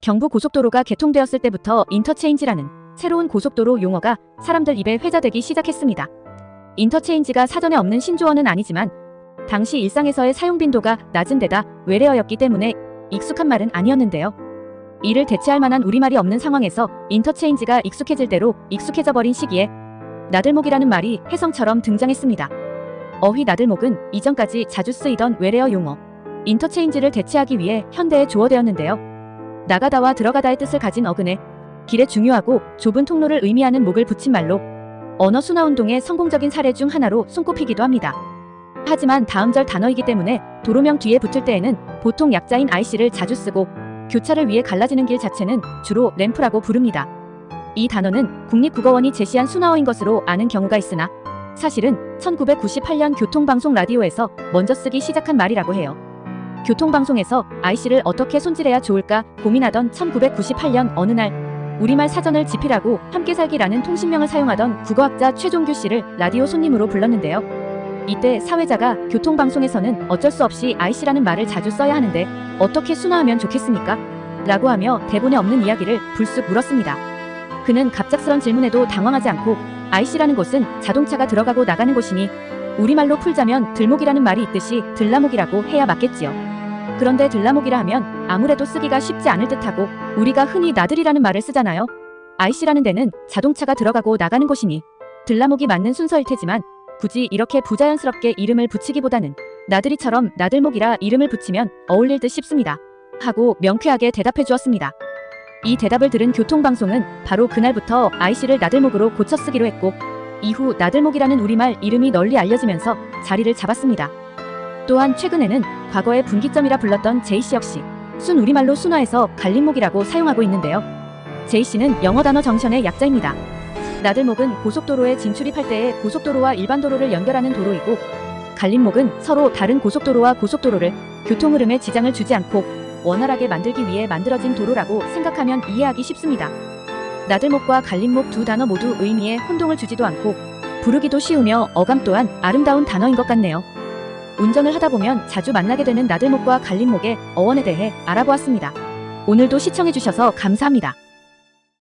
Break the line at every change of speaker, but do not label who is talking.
경부 고속도로가 개통되었을 때부터 인터체인지라는 새로운 고속도로 용어가 사람들 입에 회자되기 시작했습니다. 인터체인지가 사전에 없는 신조어는 아니지만 당시 일상에서의 사용 빈도가 낮은 데다 외래어였기 때문에 익숙한 말은 아니었는데요. 이를 대체할 만한 우리말이 없는 상황에서 인터체인지가 익숙해질 대로 익숙해져 버린 시기에 나들목이라는 말이 혜성처럼 등장했습니다. 어휘 나들목은 이전까지 자주 쓰이던 외래어 용어 인터체인지를 대체하기 위해 현대에 조어되었는데요. 나가다와 들어가다의 뜻을 가진 어근에 길에 중요하고 좁은 통로를 의미하는 목을 붙인 말로 언어 순화 운동의 성공적인 사례 중 하나로 손꼽히기도 합니다. 하지만 다음절 단어이기 때문에 도로명 뒤에 붙을 때에는 보통 약자인 IC를 자주 쓰고 교차를 위해 갈라지는 길 자체는 주로 램프라고 부릅니다. 이 단어는 국립국어원이 제시한 순화어인 것으로 아는 경우가 있으나 사실은 1998년 교통방송 라디오에서 먼저 쓰기 시작한 말이라고 해요. 교통방송에서 IC를 어떻게 손질해야 좋을까 고민하던 1998년 어느 날 우리말 사전을 집필하고 함께 살기라는 통신명을 사용하던 국어학자 최종규 씨를 라디오 손님으로 불렀는데요. 이때 사회자가 교통방송에서는 어쩔 수 없이 IC라는 말을 자주 써야 하는데 어떻게 순화하면 좋겠습니까? 라고 하며 대본에 없는 이야기를 불쑥 물었습니다. 그는 갑작스런 질문에도 당황하지 않고 IC라는 곳은 자동차가 들어가고 나가는 곳이니 우리말로 풀자면 들목이라는 말이 있듯이 들라목이라고 해야 맞겠지요. 그런데 들라목이라 하면 아무래도 쓰기가 쉽지 않을 듯하고 우리가 흔히 나들이라는 말을 쓰잖아요. IC라는 데는 자동차가 들어가고 나가는 곳이니 들라목이 맞는 순서일 테지만 굳이 이렇게 부자연스럽게 이름을 붙이기보다는 나들이처럼 나들목이라 이름을 붙이면 어울릴 듯 싶습니다. 하고 명쾌하게 대답해 주었습니다. 이 대답을 들은 교통방송은 바로 그날부터 IC를 나들목으로 고쳐 쓰기로 했고 이후 나들목이라는 우리말 이름이 널리 알려지면서 자리를 잡았습니다. 또한 최근에는 과거의 분기점이라 불렀던 제이씨 역시 순 우리말로 순화해서 갈림목이라고 사용하고 있는데요. 제이씨는 영어 단어 정션의 약자입니다. 나들목은 고속도로에 진출입할 때에 고속도로와 일반 도로를 연결하는 도로이고 갈림목은 서로 다른 고속도로와 고속도로를 교통 흐름에 지장을 주지 않고 원활하게 만들기 위해 만들어진 도로라고 생각하면 이해하기 쉽습니다. 나들목과 갈림목 두 단어 모두 의미에 혼동을 주지도 않고 부르기도 쉬우며 어감 또한 아름다운 단어인 것 같네요. 운전을 하다 보면 자주 만나게 되는 나들목과 갈림목의 어원에 대해 알아보았습니다. 오늘도 시청해주셔서 감사합니다.